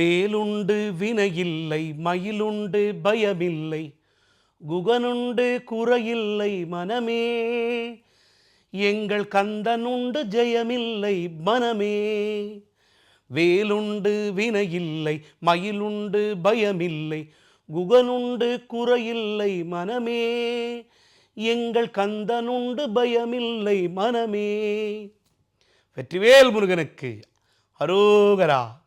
வேலுண்டு வினையில்லை மயிலுண்டு பயமில்லை குகனுண்டு குறையில்லை மனமே. எங்கள் கந்தனுண்டு ஜெயமில்லை மனமே. வேலுண்டு வினையில்லை மயிலுண்டு பயமில்லை குகனுண்டு குறையில்லை மனமே. எங்கள் கந்தனுண்டு பயமில்லை மனமே. வெற்றிவேல் முருகனுக்கு அரோகரா.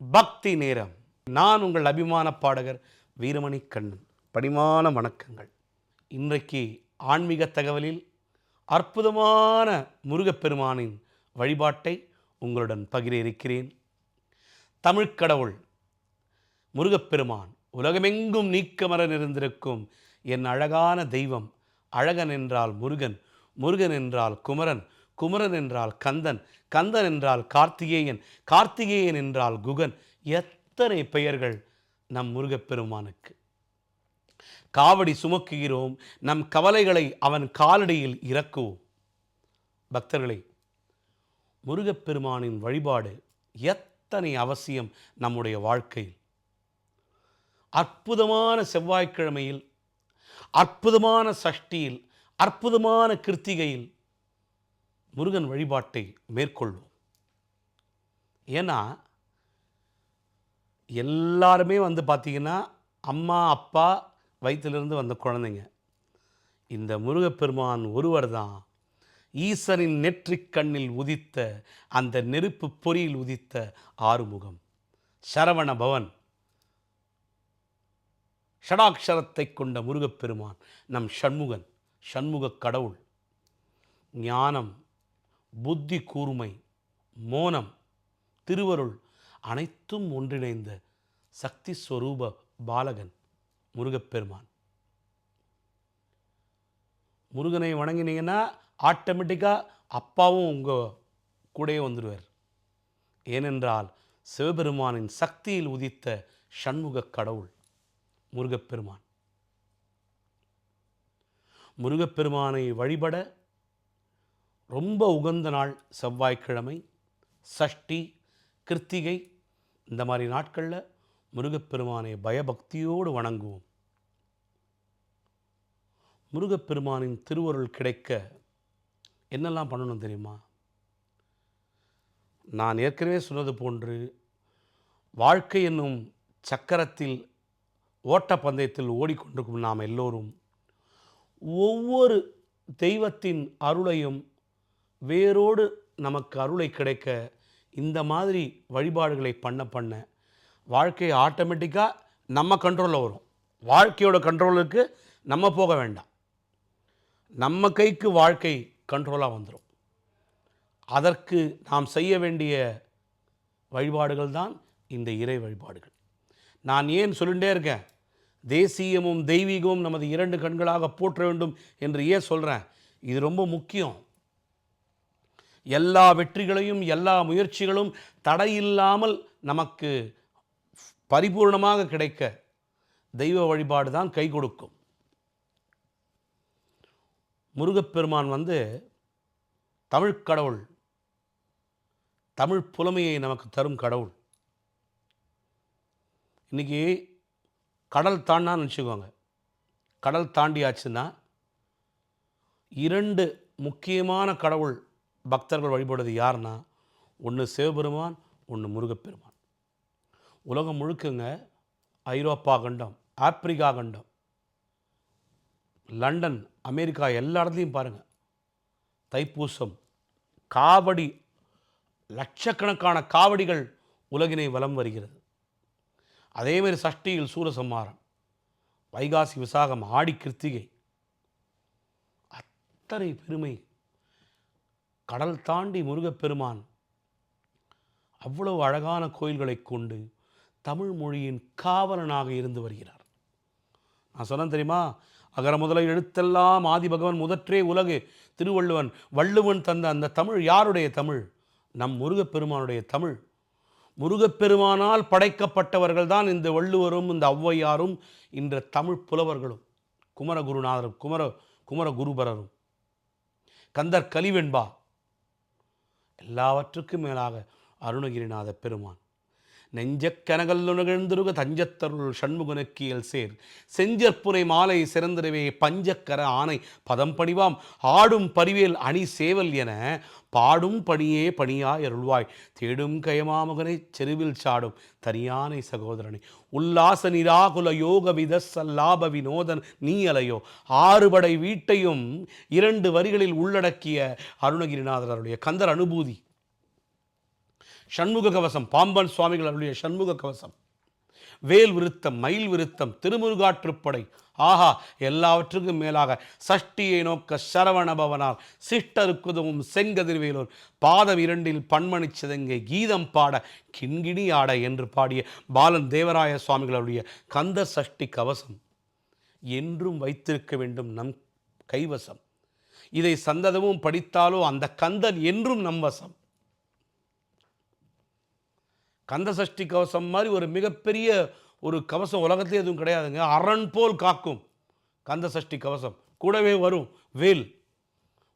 பக்தி நேரம். நான் உங்கள் அபிமான பாடகர் வீரமணி கண்ணன். பணிமான வணக்கங்கள். இன்றைக்கு ஆன்மீக தகவலில் அற்புதமான முருகப்பெருமானின் வழிபாட்டை உங்களுடன் பகிர இருக்கிறேன் தமிழ்க்கடவுள் முருகப்பெருமான் உலகமெங்கும் நீக்கமர நிறைந்திருக்கும் என் அழகான தெய்வம் அழகன் என்றால் முருகன் முருகன் என்றால் குமரன் குமரன் என்றால் கந்தன் கந்தன் என்றால் கார்த்திகேயன் கார்த்திகேயன் என்றால் குகன். எத்தனை பெயர்கள் நம் முருகப்பெருமானுக்கு. காவடி சுமக்குகிறோம் நம் கவலைகளை அவன் காலடியில் இறக்குவோம். பக்தர்களே முருகப்பெருமானின் வழிபாடு எத்தனை அவசியம் நம்முடைய வாழ்க்கையில். அற்புதமான செவ்வாய்க்கிழமையில் அற்புதமான சஷ்டியில் அற்புதமான கிருத்திகையில் முருகன் வழிபாட்டை மேற்கொள்வோம். ஏன்னா எல்லாருமே வந்து பார்த்திங்கன்னா அம்மா அப்பா வயிற்றிலிருந்து வந்த குழந்தைங்க. இந்த முருகப்பெருமான் ஒருவர் தான் ஈசனின் நெற்றிக் கண்ணில் உதித்த அந்த நெருப்பு பொறியில் உதித்த ஆறுமுகம். சரவண பவன். ஷடாக்ஷரத்தை கொண்ட முருகப்பெருமான் நம் ஷண்முகன் ஷண்முக கடவுள். ஞானம் புத்தி கூர்மை மோனம் திருவருள் அனைத்தும் ஒன்றிணைந்த சக்தி ஸ்வரூப பாலகன் முருகப்பெருமான். முருகனை வணங்கினீங்கன்னா ஆட்டோமேட்டிக்காக அப்பாவும் உங்கள் கூடயே வந்துடுவார் ஏனென்றால் சிவபெருமானின் சக்தியில் உதித்த ஷண்முகக் கடவுள் முருகப்பெருமான். முருகப்பெருமானை வழிபட ரொம்ப உகந்த நாள் செவ்வாய்க்கிழமை சஷ்டி கிருத்திகை இந்த மாதிரி நாட்களில் முருகப்பெருமானை பயபக்தியோடு வணங்குவோம். முருகப்பெருமானின் திருவருள் கிடைக்க என்னெல்லாம் பண்ணணும் தெரியுமா? நான் ஏற்கனவே சொன்னது போன்று வாழ்க்கை என்னும் சக்கரத்தில் ஓட்டப்பந்தயத்தில் ஓடிக்கொண்டிருக்கும் நாம் எல்லோரும் ஒவ்வொரு தெய்வத்தின் அருளையும் வேரோடு நமக்கு அருளை கிடைக்க இந்த மாதிரி வழிபாடுகளை பண்ண பண்ண வாழ்க்கை ஆட்டோமேட்டிக்காக நம்ம கண்ட்ரோலில் வரும். வாழ்க்கையோட கண்ட்ரோலுக்கு நம்ம போக வேண்டாம். நம்ம கைக்கு வாழ்க்கை கண்ட்ரோலாக வந்துடும் அதற்கு நாம் செய்ய வேண்டிய வழிபாடுகள் தான் இந்த இறை வழிபாடுகள். நான் ஏன் சொல்லிகிட்டே இருக்கேன்? தேசியமும் தெய்வீகமும் நமது இரண்டு கண்களாக போற்ற வேண்டும் என்று ஏன் சொல்கிறேன் இது ரொம்ப முக்கியம். எல்லா வெற்றிகளையும் எல்லா முயற்சிகளும் தடையில்லாமல் நமக்கு பரிபூர்ணமாக கிடைக்க தெய்வ வழிபாடு தான் கை கொடுக்கும். முருகப்பெருமான் வந்து தமிழ் கடவுள் தமிழ் புலமையை நமக்கு தரும் கடவுள். இன்றைக்கி கடல் தாண்டான்னு வச்சுக்கோங்க. கடல் தாண்டியாச்சுன்னா இரண்டு முக்கியமான கடவுள் பக்தர்கள் வழிபடுறது யாருன்னா ஒன்று சிவபெருமான் ஒன்று முருகப்பெருமான். உலகம் முழுக்கங்க ஐரோப்பா கண்டம் ஆப்பிரிக்கா கண்டம் லண்டன் அமெரிக்கா எல்லா இடத்துலையும் பாருங்கள் தைப்பூசம் காவடி லட்சக்கணக்கான காவடிகள் உலகினை வலம் வருகிறது. அதேமாதிரி சஷ்டியில் சூரசம்மாரம் வைகாசி விசாகம் ஆடி கிருத்திகை. அத்தனை பெருமை. கடல் தாண்டி முருகப்பெருமான். அவ்வளவு அழகான கோயில்களை கொண்டு தமிழ் மொழியின் காவலனாக இருந்து வருகிறார். நான் சொன்னேன் தெரியுமா? அகர முதல எழுத்தெல்லாம் ஆதிபகவன் முதற்றே உலகு திருவள்ளுவன் வள்ளுவன் தந்த அந்த தமிழ் யாருடைய தமிழ்? நம் முருகப்பெருமானுடைய தமிழ். முருகப்பெருமானால் படைக்கப்பட்டவர்கள் தான் இந்த வள்ளுவரும் இந்த ஔவையாரும் இன்ற தமிழ் புலவர்களும் குமரகுருநாதரும் குமர குமர குருபரரும் கந்தர் கலிவெண்பா எல்லாவற்றுக்கும் மேலாக அருணகிரிநாத பெருமான். நெஞ்சக்கனகல் தஞ்சத்தருள் சண்முகனுக்கியல் சேர். செஞ்சற்புரை மாலை சிறந்திரவே பஞ்சக்கர ஆணை பதம் பணிவாம். ஆடும் பரிவேல் அணி சேவல் என பாடும் பணியே பணியா எருள்வாய். தேடும் கயமாமகனை செருவில் சாடும் தனியானை சகோதரனை. உல்லாச நிராகுல யோக விதசல்லாப வினோதன் நீ அலையோ. ஆறுபடை வீட்டையும் இரண்டு வரிகளில் உள்ளடக்கிய அருணகிரிநாதர் அவருடைய கந்தர் அனுபூதி. சண்முக கவசம் பாம்பன் சுவாமிகள் அவருடைய சண்முக கவசம் வேல் விருத்தம் மயில் விருத்தம் திருமுருகாற்றுப்படை ஆஹா எல்லாவற்றுக்கும் மேலாக சஷ்டியை நோக்க சரவணபவனால் சிஷ்டருக்குதவும் செங்கதிர்வேலூர். பாதம் இரண்டில் பன்மணி சிதங்கை கீதம் பாட கிண்கிணி ஆட என்று பாடிய பாலன் தேவராய சுவாமிகளுடைய கந்த சஷ்டி கவசம். என்றும் வைத்திருக்க வேண்டும் நம் கைவசம். இதை சந்ததமும் படித்தாலோ அந்த கந்தன் என்றும் நம் வசம். கந்த சஷ்டி கவசம் மாதிரி ஒரு மிகப்பெரிய ஒரு கவசம் உலகத்திலே எதுவும் கிடையாதுங்க. அரண் போல் காக்கும் கந்த சஷ்டி கவசம். கூடவே வரும் வேல்.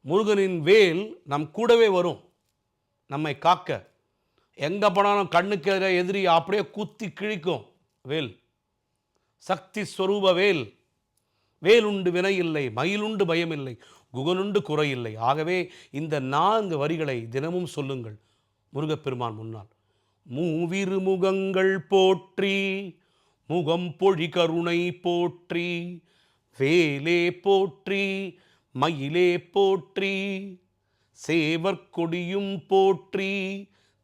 முருகனின் வேல் நம் கூடவே வரும். நம்மை காக்க. எங்கே போனாலும் கண்ணுக்கு எதிராக எதிரி அப்படியே குத்தி கிழிக்கும் வேல். சக்தி ஸ்வரூப வேல். வேலுண்டு வினையில்லை மயிலுண்டு பயமில்லை குகனுண்டு குறையில்லை ஆகவே இந்த நான்கு வரிகளை தினமும் சொல்லுங்கள் முருகப்பெருமான் முன்னால். மூவிருமுகங்கள் போற்றி முகம் பொழி கருணை போற்றி வேலே போற்றி மயிலே போற்றி சேவற்கொடியும் போற்றி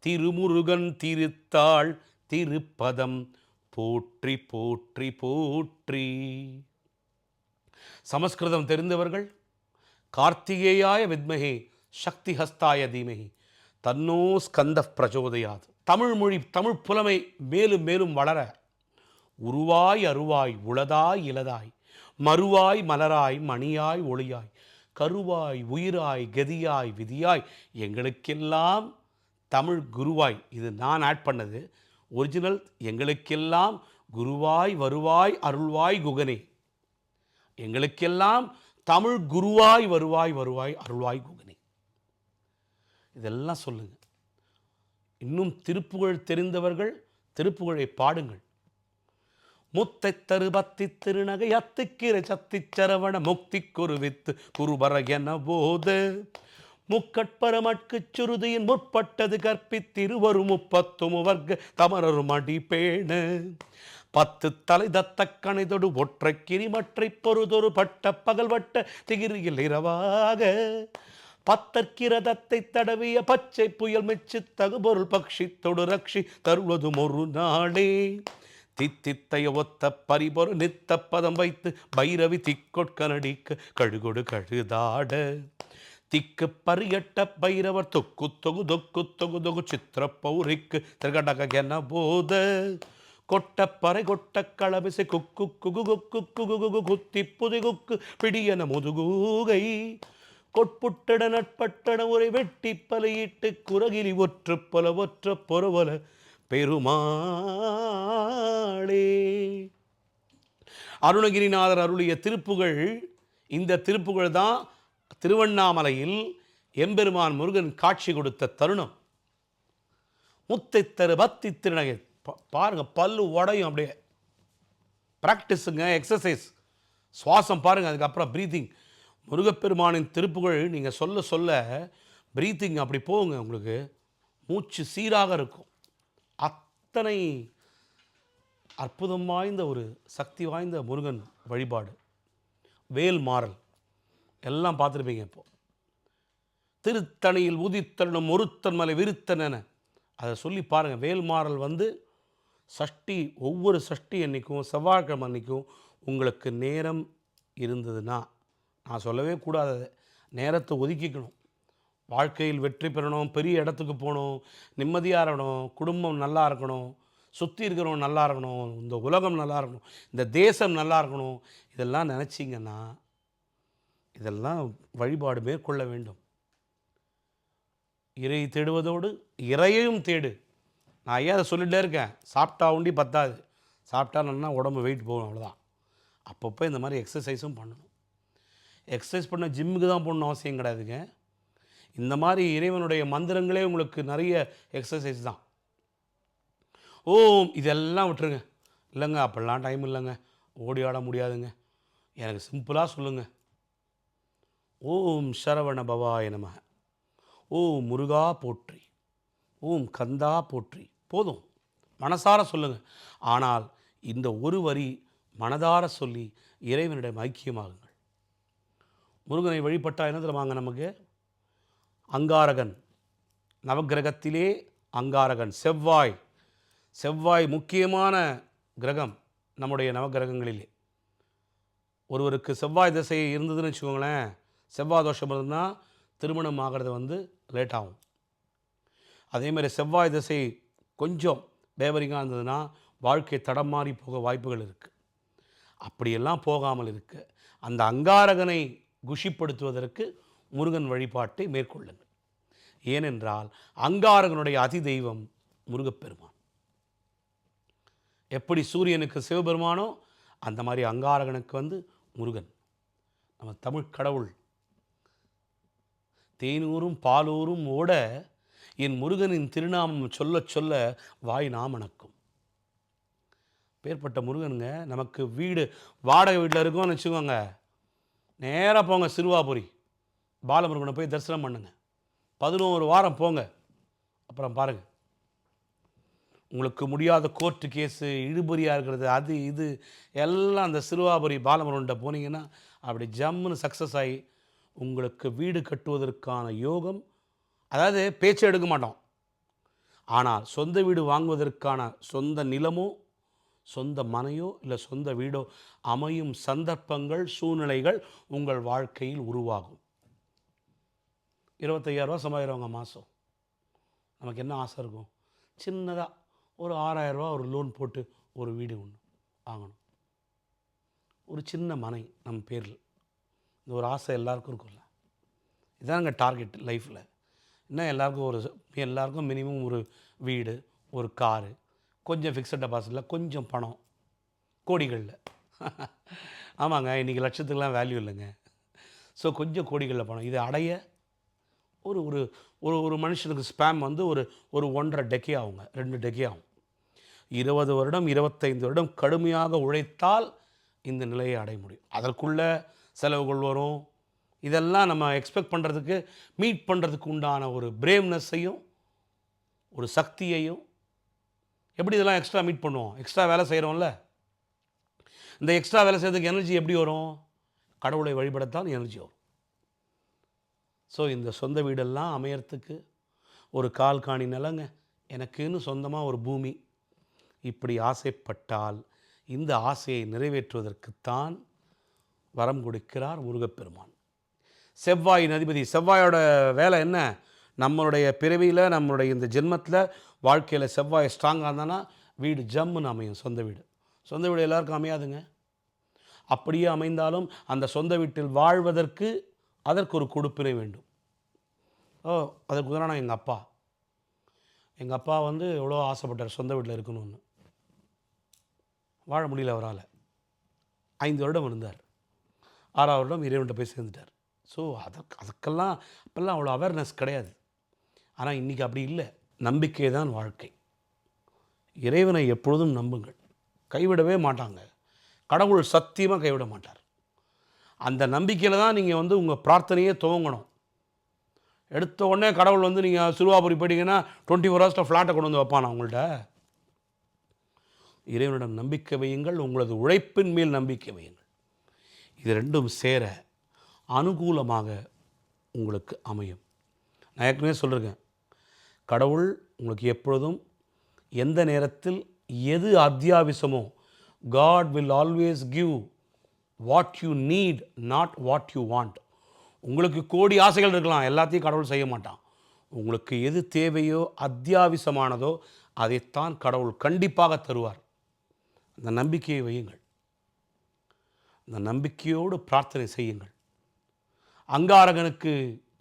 திருமுருகன் திருத்தாள் திருப்பதம் போற்றி போற்றி போற்றி. சமஸ்கிருதம் தெரிந்தவர்கள் கார்த்திகேயாய வித்மகே சக்தி ஹஸ்தாய தீமகி தன்னோ ஸ்கந்த பிரச்சோதயாது தமிழ் மொழி தமிழ் புலமை மேலும் மேலும் வளர உருவாய் அருவாய் உளதாய் இலதாய் மறுவாய் மலராய் மணியாய் ஒளியாய் கருவாய் உயிராய் கதியாய் விதியாய் எங்களுக்கெல்லாம் தமிழ் குருவாய். இது நான் ஆட் பண்ணது. ஒரிஜினல் எங்களுக்கெல்லாம் குருவாய் வருவாய் அருள்வாய் குகனே. எங்களுக்கெல்லாம் தமிழ் குருவாய் வருவாய் வருவாய் அருள்வாய் குகனே. இதெல்லாம் சொல்லுங்கள் இன்னும் திருப்புகழ் தெரிந்தவர்கள் திருப்புகழை பாடுங்கள். முத்தை தருபத்தி திருநகை அத்துக்கிற சத்திச் சரவண முக்தி குருவித்து குருபர என போது முக்கட்பரமட்குச் சுருதியின் முற்பட்டது கற்பித்திருவரு முப்பத்தும் வர்க்க தமரரும் அடிப்பேண பத்து தலை தத்த கணிதொடு ஒற்றை கிரிமற்றை பொறுதொரு பட்ட பகல்வட்ட திகிரியில் இரவாக. பத்தற்கிரதத்தை தடவிய பச்சை புயல் மெச்சு தகுபொருள் பக்ஷி தொடு ரக்ஷி தருவதும் ஒரு நாளே. தித்தித்தைய ஒத்த பரிபொரு நித்த பதம் வைத்து பைரவி திக்கொட்கனடிக்கு கழுகொடு கழுதாட. திக்கு பரியட்ட பைரவர் தொக்கு தொகு தொக்கு தொகு தொகு சித்திர பௌரிக்கு திருகடக என போத. கொட்டப்பறை கொட்ட களபிசை குக்கு குகு குக்கு குகு குகு குத்தி புதி குக்கு பிடியன முதுகூகை. கொட்புட்டட நட்பட்டட உரை வெட்டி பலையிட்டு குரகிலி ஒற்று பல ஒற்ற பொறவல பெருமாளே. அருணகிரிநாதர் அருளிய திருப்புகள் இந்த திருப்புகள் தான் திருவண்ணாமலையில் எம்பெருமான் முருகன் காட்சி கொடுத்த தருணம். முத்தைத்தரு பத்தி பக்தி திருநகை பா- பாருங்க பல்லு உடையும் அப்படியே. ப்ராக்டிஸுங்க எக்ஸசைஸ் சுவாசம் பாருங்க அதுக்கப்புறம் ப்ரீத்திங் முருகப்பெருமானின் திருப்புகழ் நீங்கள் சொல்ல சொல்ல ப்ரீத்திங் அப்படி போங்க உங்களுக்கு. மூச்சு சீராக இருக்கும். அத்தனை அற்புதம் வாய்ந்த ஒரு சக்தி வாய்ந்த முருகன் வழிபாடு. வேல் மாறல். எல்லாம் பார்த்துருப்பீங்க இப்போ. திருத்தணியில் உதித்தனும் ஒருத்தன் மலை விருத்தன் என. அதை சொல்லி பாருங்கள் வேல்மாறல் வந்து சஷ்டி ஒவ்வொரு சஷ்டி அன்னைக்கும் செவ்வாய்க்கிழமை அன்னைக்கும் உங்களுக்கு நேரம் இருந்ததுன்னா நான் சொல்லவே கூடாது நேரத்தை ஒதுக்கிக்கணும். வாழ்க்கையில் வெற்றி பெறணும் பெரிய இடத்துக்கு போகணும் நிம்மதியாக இருக்கணும் குடும்பம் நல்லா இருக்கணும் சுற்றி இருக்கிறவங்க நல்லா இருக்கணும் இந்த உலகம் நல்லா இருக்கணும் இந்த தேசம் நல்லா இருக்கணும் இதெல்லாம் நினச்சிங்கன்னா இதெல்லாம் வழிபாடு மேற்கொள்ள வேண்டும். இறை தேடுவதோடு இறையையும் தேடு. நான் ஏன் அதை சொல்லிகிட்டே இருக்கேன். சாப்பிட்டா உண்டி பத்தாது. சாப்பிட்டா நல்லா உடம்பு வெயிட் போகும் அவ்வளோதான் அப்பப்போ இந்த மாதிரி எக்ஸசைஸும் பண்ணணும். எக்ஸசைஸ் பண்ண ஜிம்முக்கு தான் போடணும் அவசியம் கிடையாதுங்க. இந்த மாதிரி இறைவனுடைய மந்திரங்களே உங்களுக்கு நிறைய எக்ஸசைஸ் தான். ஓம் இதெல்லாம் விட்டுருங்க. இல்லைங்க அப்படிலாம் டைம் இல்லைங்க. ஓடி ஆட முடியாதுங்க. எனக்கு சிம்பிளாக சொல்லுங்கள் ஓம் சரவண பவாய நம ஓம் முருகா போற்றி. ஓம் கந்தா போற்றி. போதும். மனசார சொல்லுங்கள் ஆனால் இந்த ஒரு வரி மனதார சொல்லி இறைவனிடம் ஐக்கியமாகுங்கள். முருகனை வழிபட்டா என்ன தருவாங்க நமக்கு? அங்காரகன். நவக்கிரகத்திலே அங்காரகன். செவ்வாய். செவ்வாய் முக்கியமான கிரகம் நம்முடைய நவக்கிரகங்களிலே. ஒருவருக்கு செவ்வாய் திசை இருந்ததுன்னு வச்சுக்கோங்களேன் செவ்வாய் தோஷம் இருந்ததுன்னா திருமணம் ஆகிறது வந்து லேட் ஆகும். அதே மாதிரி செவ்வாய் திசை கொஞ்சம் பேவரிங்காக இருந்ததுன்னா வாழ்க்கை தடம் மாறி போக வாய்ப்புகள் இருக்குது அப்படியெல்லாம் போகாமல் இருக்குது அந்த அங்காரகனை குஷிப்படுத்துவதற்கு முருகன் வழிபாட்டை மேற்கொள்ளுங்கள். ஏனென்றால் அங்காரகனுடைய அதி தெய்வம் முருகப்பெருமான். எப்படி சூரியனுக்கு சிவபெருமானோ அந்த மாதிரி அங்காரகனுக்கு வந்து முருகன். நம்ம தமிழ் கடவுள். தேனூரும் பாலூரும் ஓட என் முருகனின் திருநாமம் சொல்ல சொல்ல வாய் நாமணக்கும் பேர்பட்ட முருகனுங்க நமக்கு வீடு வாடகை வீட்டில் இருக்கோம்னு வச்சுக்கோங்க. நேராக போங்க சிறுவாபுரி. பாலமுருகனை போய் தரிசனம் பண்ணுங்க. பதினோரு வாரம் போங்க. அப்புறம் பாருங்கள் உங்களுக்கு முடியாத கோர்ட்டு கேஸு இழுபறியாக இருக்கிறது அது இது எல்லாம் அந்த சிறுவாபுரி பாலமுருகன்ட்ட போனீங்கன்னா அப்படி ஜம்முன்னு சக்ஸஸ் ஆகி உங்களுக்கு வீடு கட்டுவதற்கான யோகம் அதாவது பேச்சு எடுக்க மாட்டோம். ஆனால் சொந்த வீடு வாங்குவதற்கான சொந்த நிலமோ சொந்த மனையோ இல்லை சொந்த வீடோ அமையும் சந்தர்ப்பங்கள் சூழ்நிலைகள் உங்கள் வாழ்க்கையில் உருவாகும். இருபத்தையாயிரரூவா சம்பாதிக்கிறவங்க மாதம் நமக்கு என்ன ஆசை இருக்கும்? சின்னதாக ஒரு ஆறாயிரரூவா ஒரு லோன் போட்டு ஒரு வீடு ஒன்று வாங்கணும். ஒரு சின்ன மனை நம்ம பேரில். இந்த ஒரு ஆசை எல்லாருக்கும் இருக்கும்ல. எங்கள் டார்கெட் லைஃப்பில் என்ன எல்லாருக்கும் ஒரு எல்லாருக்கும் மினிமம் ஒரு வீடு ஒரு காரு கொஞ்சம் ஃபிக்ஸட் டெபாசிட்டில் கொஞ்சம் பணம். கோடிகளில். ஆமாங்க இன்றைக்கி லட்சத்துக்கெலாம் வேல்யூ இல்லைங்க. ஸோ கொஞ்சம் கோடிகளில் பணம். இதை அடைய ஒரு ஒரு ஒரு ஒரு மனுஷனுக்கு ஸ்பேம் வந்து ஒரு ஒரு ஒன்றரை டெக்கே ஆகுங்க. ரெண்டு டெக்கே ஆகும். இருபது வருடம் இருபத்தைந்து வருடம் கடுமையாக உழைத்தால் இந்த நிலையை அடைய முடியும். அதற்குள்ளே செலவுகள் வரும். இதெல்லாம் நம்ம எக்ஸ்பெக்ட் பண்ணுறதுக்கு மீட் பண்ணுறதுக்கு உண்டான ஒரு பிரேம்னஸ்ஸையும் ஒரு சக்தியையும் எப்படி இதெல்லாம் எக்ஸ்ட்ரா மீட் பண்ணுவோம்? எக்ஸ்ட்ரா வேலை செய்கிறோம்ல இந்த எக்ஸ்ட்ரா வேலை செய்கிறதுக்கு எனர்ஜி எப்படி வரும்? கடவுளை வழிபடத்தான் எனர்ஜி வரும். ஸோ இந்த சொந்த வீடெல்லாம் அமையறதுக்கு ஒரு கால் காணி நிலங்க. எனக்குன்னு சொந்தமாக ஒரு பூமி. இப்படி ஆசைப்பட்டால் இந்த ஆசையை நிறைவேற்றுவதற்குத்தான் வரம் கொடுக்கிறார் முருகப்பெருமான். செவ்வாயின் அதிபதி செவ்வாயோட வேலை என்ன? நம்மளுடைய பிறவியில் நம்மளுடைய இந்த ஜென்மத்தில் வாழ்க்கையில் செவ்வாய் ஸ்ட்ராங்காக இருந்தானா வீடு ஜம்முன்னு அமையும் சொந்த வீடு. சொந்த வீடு எல்லாருக்கும் அமையாதுங்க. அப்படியே அமைந்தாலும் அந்த சொந்த வீட்டில் வாழ்வதற்கு அதற்கு ஒரு கொடுப்பினை வேண்டும். ஓ அதற்கு உதாரணம் எங்கள் அப்பா. எங்கள் அப்பா வந்து எவ்வளோ ஆசைப்பட்டார் சொந்த வீட்டில் இருக்கணும்னு. வாழ முடியல அவரால். ஐந்து வருடம் இருந்தார். ஆறாவது வருடம் இறைவன்கிட்ட போய் சேர்ந்துட்டார். ஸோ அதற்கு அதுக்கெல்லாம் அப்போல்லாம் அவ்வளோ அவேர்னஸ் கிடையாது. ஆனால் இன்றைக்கி அப்படி இல்லை. நம்பிக்கை தான் வாழ்க்கை. இறைவனை எப்பொழுதும் நம்புங்கள். கைவிடவே மாட்டாங்க. கடவுள் சத்தியமாக கைவிட மாட்டார். அந்த நம்பிக்கையில் தான் நீங்கள் வந்து உங்கள் பிரார்த்தனையே துவங்கணும். எடுத்த உடனே கடவுள் வந்து நீங்கள் சிறுவாபுரி போயிட்டீங்கன்னா டுவெண்ட்டி ஃபோர் ஹவர்ஸில் ஃப்ளாட்டை கொண்டு வந்து வைப்பான் உங்கள்கிட்ட இறைவனிடம் நம்பிக்கை வையுங்கள் உங்களது உழைப்பின் மேல் நம்பிக்கை வையுங்கள். இது ரெண்டும் சேர அனுகூலமாக உங்களுக்கு அமையும். நான் ஏற்கனவே சொல்லியிருக்கேன் கடவுள் உங்களுக்கு எப்பொழுதும் எந்த நேரத்தில் எது அத்தியாவசியமோ God will always give what you need not what you want உங்களுக்கு கோடி ஆசைகள் இருக்கலாம் எல்லாத்தையும் கடவுள் செய்ய மாட்டான். உங்களுக்கு எது தேவையோ அத்தியாவசியமானதோ அதைத்தான் கடவுள் கண்டிப்பாக தருவார். அந்த நம்பிக்கையை வையுங்கள். அந்த நம்பிக்கையோடு பிரார்த்தனை செய்யுங்கள். அங்காரகனுக்கு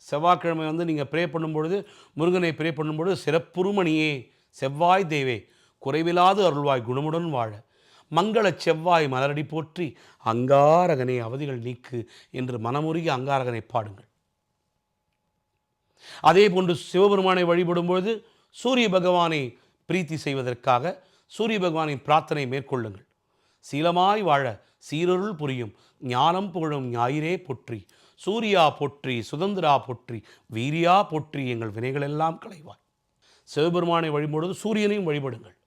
செவ்வாய்க்கிழமை வந்து நீங்கள் ப்ரே பண்ணும்பொழுது முருகனை ப்ரே பண்ணும்பொழுது சிறப்புருமணியே செவ்வாய் தேவே குறைவிலாது அருள்வாய் குணமுடன் வாழ. மங்கள செவ்வாய் மலரடி போற்றி அங்காரகனை அவதிகள் நீக்கு என்று மனமுருகி அங்காரகனை பாடுங்கள். அதே போன்று சிவபெருமானை வழிபடும்பொழுது சூரிய பகவானை பிரீத்தி செய்வதற்காக சூரிய பகவானின் பிரார்த்தனை மேற்கொள்ளுங்கள். சீலமாய் வாழ சீரருள் புரியும் ஞானம் புகழும் ஞாயிறே பொற்றி. சூர்யா போற்றி சுதந்திரா போற்றி வீரியா போற்றி எங்கள் வினைகள் எல்லாம் களைவாய். சிவபெருமானை வழிபடுவது சூரியனையும் வழிபடுங்கள்.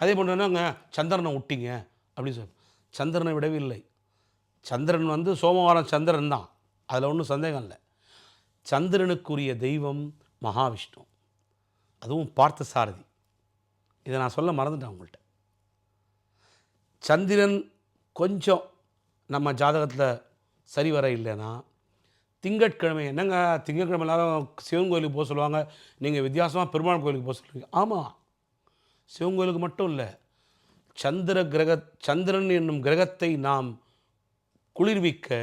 அதே போன்றனாங்க என்னங்க? சந்திரனை விட்டிங்க அப்படின்னு சொல்ல சந்திரனை விடவில்லை. சந்திரன் வந்து சோமவாரம் சந்திரன் தான். அதில் ஒன்றும் சந்தேகம் இல்லை. சந்திரனுக்குரிய தெய்வம் மகாவிஷ்ணு. அதுவும் பார்த்த சாரதி இதை நான் சொல்ல மறந்துட்டேன் உங்கள்கிட்ட சந்திரன் கொஞ்சம் நம்ம ஜாதகத்தில் சரி வர இல்லைன்னா திங்கட்கிழமை என்னங்க திங்கட்கிழமை எல்லாரும் சிவன் கோயிலுக்கு போக சொல்லுவாங்க நீங்கள் வித்தியாசமாக பெருமாள் கோயிலுக்கு போக சொல்லுவீங்க ஆமாம் சிவன் கோயிலுக்கு மட்டும் இல்லை சந்திர கிரக சந்திரன் என்னும் கிரகத்தை நாம் குளிர்விக்க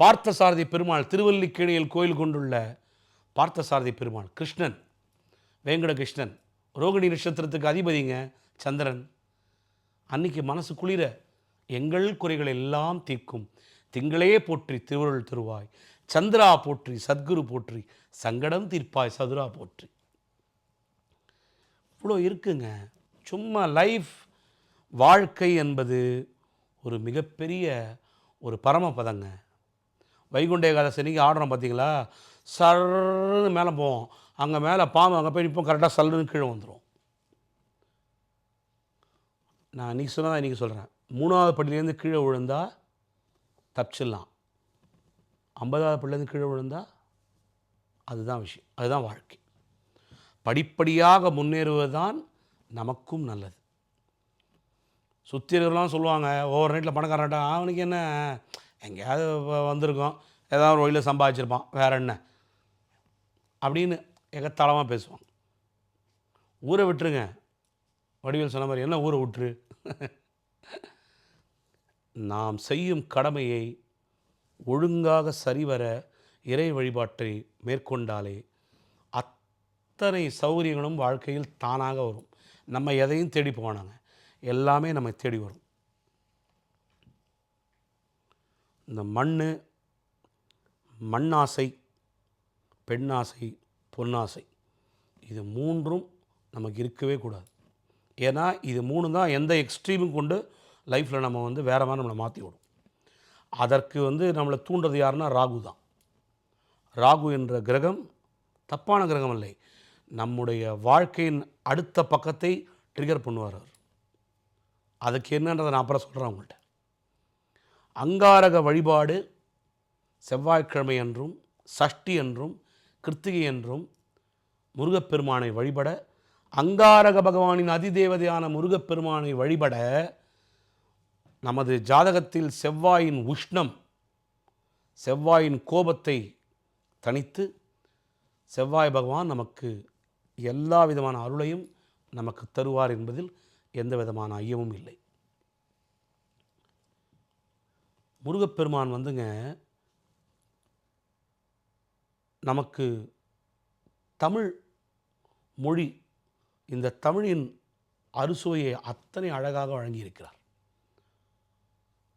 பார்த்தசாரதி பெருமாள் திருவல்லிக்கேணியில் கோயில் கொண்டுள்ள பார்த்தசாரதி பெருமாள் கிருஷ்ணன் வேங்கட கிருஷ்ணன் ரோகிணி நட்சத்திரத்துக்கு அதிபதிங்க சந்திரன். அன்னைக்கு மனசு குளிர எங்கள் குறைகள் எல்லாம் தீர்க்கும். திங்களே போற்றி திருவருள் திருவாய். சந்திரா போற்றி சத்குரு போற்றி சங்கடம் தீர்ப்பாய் சதுரா போற்றி. இவ்வளோ இருக்குங்க. சும்மா லைஃப் வாழ்க்கை என்பது ஒரு மிகப்பெரிய ஒரு பரமபதங்க வைகுண்ட ஏகாதசனிக்கு ஆடுறோம் பார்த்தீங்களா சர்ன்னு மேலே போவோம். அங்கே மேலே பாம்பு அங்கே போய் நிற்போம் கரெக்டாக சல்லுன்னு கீழே வந்துடும் நான் இன்றைக்கி சொன்னதான் இன்றைக்கி சொல்கிறேன் மூணாவது படியிலேருந்து கீழே விழுந்தால் தப்பிச்சிடலாம். ஐம்பதாவது பிள்ளைந்து கீழே விழுந்தால் அதுதான் விஷயம் அதுதான் வாழ்க்கை. படிப்படியாக முன்னேறுவதுதான் நமக்கும் நல்லது. சுத்திரர்கள்லாம் சொல்லுவாங்க ஓவர் நைட்டில் பணக்காரன்டா அவனுக்கு என்ன? எங்கேயாவது வந்திருக்கோம். ஏதாவது ஒரு வழியில் சம்பாதிச்சிருப்பான். வேற என்ன? அப்படின்னு எகத்தாளமாக பேசுவாங்க. ஊரை விட்டுருங்க. வடிவேல் சொன்ன மாதிரி என்ன ஊரை விட்டுரு? நாம் செய்யும் கடமையை ஒழுங்காக சரிவர இறை வழிபாட்டை மேற்கொண்டாலே அத்தனை சௌகரியங்களும் வாழ்க்கையில் தானாக வரும். நம்ம எதையும் தேடி போனாங்க எல்லாமே நம்ம தேடி வரும். இந்த மண் மண்ணாசை பெண்ணாசை பொன்னாசை இது மூன்றும் நமக்கு இருக்கவே கூடாது. ஏன்னா இது மூணு தான் எந்த எக்ஸ்ட்ரீமும் கொண்டு லைஃப்பில் நம்ம வந்து வேறு மாதிரி நம்மளை மாற்றி விடும். அதற்கு வந்து நம்மளை தூண்டுறது யாருன்னா ராகு தான். ராகு என்ற கிரகம் தப்பான கிரகம் இல்லை நம்முடைய வாழ்க்கையின் அடுத்த பக்கத்தை ட்ரிகர் பண்ணுவார் அவர். அதுக்கு என்னன்றதை நான் அப்புறம் சொல்கிறேன் அவங்கள்ட்ட அங்காரக வழிபாடு செவ்வாய்க்கிழமை என்றும் சஷ்டி என்றும் கிருத்திகை என்றும் முருகப்பெருமானை வழிபட அங்காரக பகவானின் அதிதேவதையான முருகப்பெருமானை வழிபட நமது ஜாதகத்தில் செவ்வாயின் உஷ்ணம் செவ்வாயின் கோபத்தை தனித்து செவ்வாய் பகவான் நமக்கு எல்லா விதமான அருளையும் நமக்கு தருவார் என்பதில் எந்த விதமான ஐயமும் இல்லை. முருகப்பெருமான் வந்துங்க நமக்கு தமிழ் மொழி இந்த தமிழின் அறுசுவையை அத்தனை அழகாக வழங்கியிருக்கிறார்.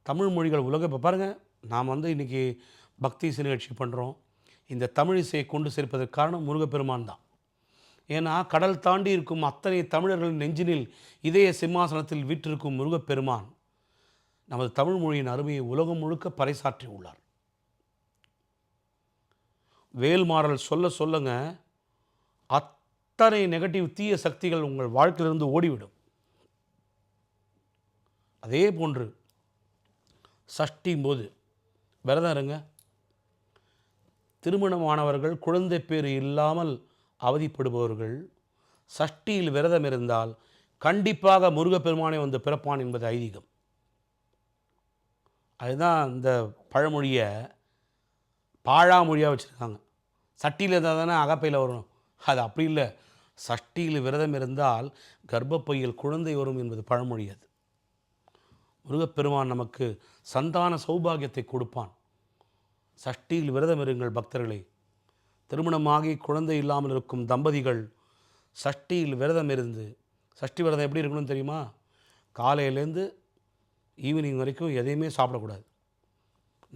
தமிழ் மொழிகள் உலகம். இப்போ பாருங்கள் நாம் வந்து இன்றைக்கி பக்தி இசை நிகழ்ச்சி பண்ணுறோம் இந்த தமிழ் இசையை கொண்டு சேர்ப்பதற்கு காரணம் முருகப்பெருமான் தான். ஏன்னா கடல் தாண்டி இருக்கும் அத்தனை தமிழர்களின் நெஞ்சினில் இதய சிம்மாசனத்தில் வீற்றிருக்கும் முருகப்பெருமான் நமது தமிழ் மொழியின் அருமையை உலகம் முழுக்க பறைசாற்றி உள்ளார். வேல்மாறல் சொல்ல சொல்லுங்க அத்தனை நெகட்டிவ் தீய சக்திகள் உங்கள் வாழ்க்கையிலிருந்து ஓடிவிடும். அதே போன்று சஷ்டியும் போது விரதம் இருங்க. திருமணமானவர்கள் குழந்தை பேர் இல்லாமல் அவதிப்படுபவர்கள். சஷ்டியில் விரதம் இருந்தால் கண்டிப்பாக முருகப்பெருமானை வந்து பிறப்பான் என்பது ஐதீகம். அதுதான் இந்த பழமொழியை பாழாமொழியாக வச்சுருக்காங்க. சட்டியில் இருந்தால் தானே அகப்பையில் வரும். அது அப்படி இல்லை. சஷ்டியில் விரதம் இருந்தால் கர்ப்பப்பையில் குழந்தை வரும் என்பது பழமொழி அது முருகப்பெருமான் நமக்கு சந்தான சௌபாகியத்தை கொடுப்பான். சஷ்டியில் விரதம் இருங்கள் பக்தர்களே. திருமணமாகி குழந்தை இல்லாமல் இருக்கும் தம்பதிகள் சஷ்டியில் விரதம் இருந்து சஷ்டி விரதம் எப்படி இருக்கணும்னு தெரியுமா? காலையிலேருந்து ஈவினிங் வரைக்கும் எதையுமே சாப்பிடக்கூடாது.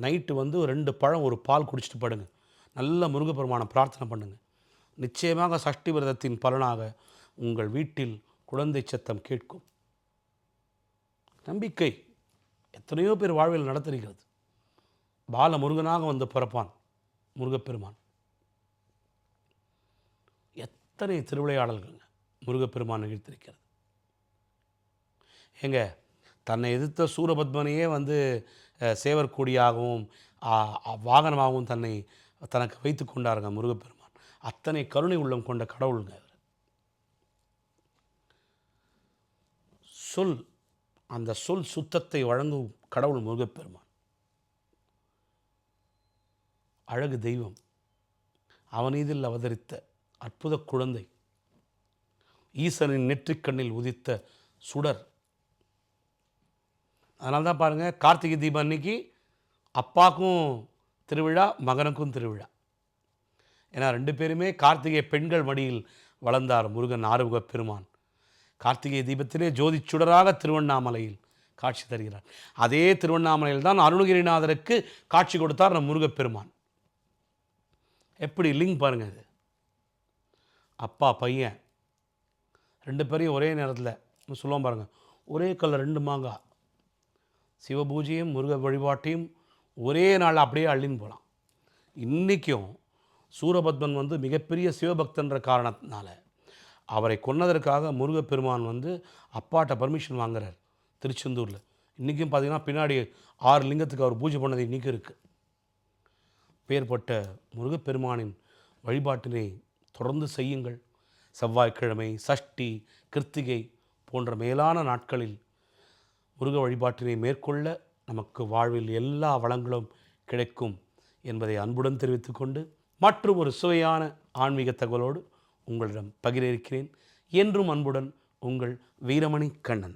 நைட்டு வந்து ஒரு ரெண்டு பழம் ஒரு பால் குடிச்சிட்டு படுங்க. நல்ல முருகப்பெருமானை பிரார்த்தனை பண்ணுங்க. நிச்சயமாக சஷ்டி விரதத்தின் பலனாக உங்கள் வீட்டில் குழந்தை சத்தம் கேட்கும். நம்பிக்கை எத்தனையோ பேர் வாழ்வில் நடத்திருக்கிறது. பால முருகனாக வந்து பிறப்பான் முருகப்பெருமான். எத்தனை திருவிளையாடல்கள்ங்க முருகப்பெருமான் நிகழ்த்திருக்கிறது. ஏங்க தன்னை எதிர்த்த சூரபத்மனையே வந்து அஹ், வாகனமாகவும் தன்னை தனக்கு வைத்து கொண்டாருங்க முருகப்பெருமான். அத்தனை கருணை உள்ளம் கொண்ட கடவுளுங்க அவர் சொல் அந்த சொல் சுத்தத்தை வழங்கும் கடவுள் முருகப்பெருமான். அழகு தெய்வம். அவனீதில் அவதரித்த அற்புத குழந்தை. ஈசனின் நெற்றிக்கண்ணில் உதித்த சுடர். அதனால தான் பாருங்கள் கார்த்திகை தீபம் அன்னைக்கு அப்பாக்கும் திருவிழா மகனுக்கும் திருவிழா. ஏன்னா ரெண்டு பேருமே கார்த்திகை பெண்கள் மடியில் வளர்ந்தார் முருகன் ஆறுமுக பெருமான். கார்த்திகை தீபத்திலே ஜோதி சுடராக திருவண்ணாமலையில் காட்சி தருகிறார். அதே திருவண்ணாமலையில் தான் அருணகிரிநாதருக்கு காட்சி கொடுத்தார் நம் முருகப்பெருமான். எப்படி லிங்க் பாருங்க அது அப்பா பையன். ரெண்டு பேரையும் ஒரே நேரத்தில் சொல்லுவோம் பாருங்கள் ஒரே கல்ல ரெண்டு மாங்காய் சிவபூஜையும் முருக வழிபாட்டையும் ஒரே நாள் அப்படியே அள்ளின்னு போகலாம் இன்றைக்கும் சூரபத்மன் வந்து மிகப்பெரிய சிவபக்தன்ற காரணத்தினால அவரை கொன்னதற்காக முருகப்பெருமான் வந்து அப்பாட்ட பர்மிஷன் வாங்குறார் திருச்செந்தூரில். இன்றைக்கும் பார்த்திங்கன்னா பின்னாடி ஆறு லிங்கத்துக்கு அவர் பூஜை பண்ணது இன்றைக்கும் இருக்குது பேர்பட்ட முருகப்பெருமானின் வழிபாட்டினை தொடர்ந்து செய்யுங்கள். செவ்வாய்க்கிழமை சஷ்டி கிருத்திகை போன்ற மேலான நாட்களில் முருக வழிபாட்டினை மேற்கொள்ள நமக்கு வாழ்வில் எல்லா வளங்களும் கிடைக்கும் என்பதை அன்புடன் தெரிவித்துக்கொண்டு மற்றும் ஒரு சுவையான ஆன்மீக தகவலோடு உங்களிடம் பகிர இருக்கிறேன். என்றும் அன்புடன் உங்கள் வீரமணி கண்ணன்.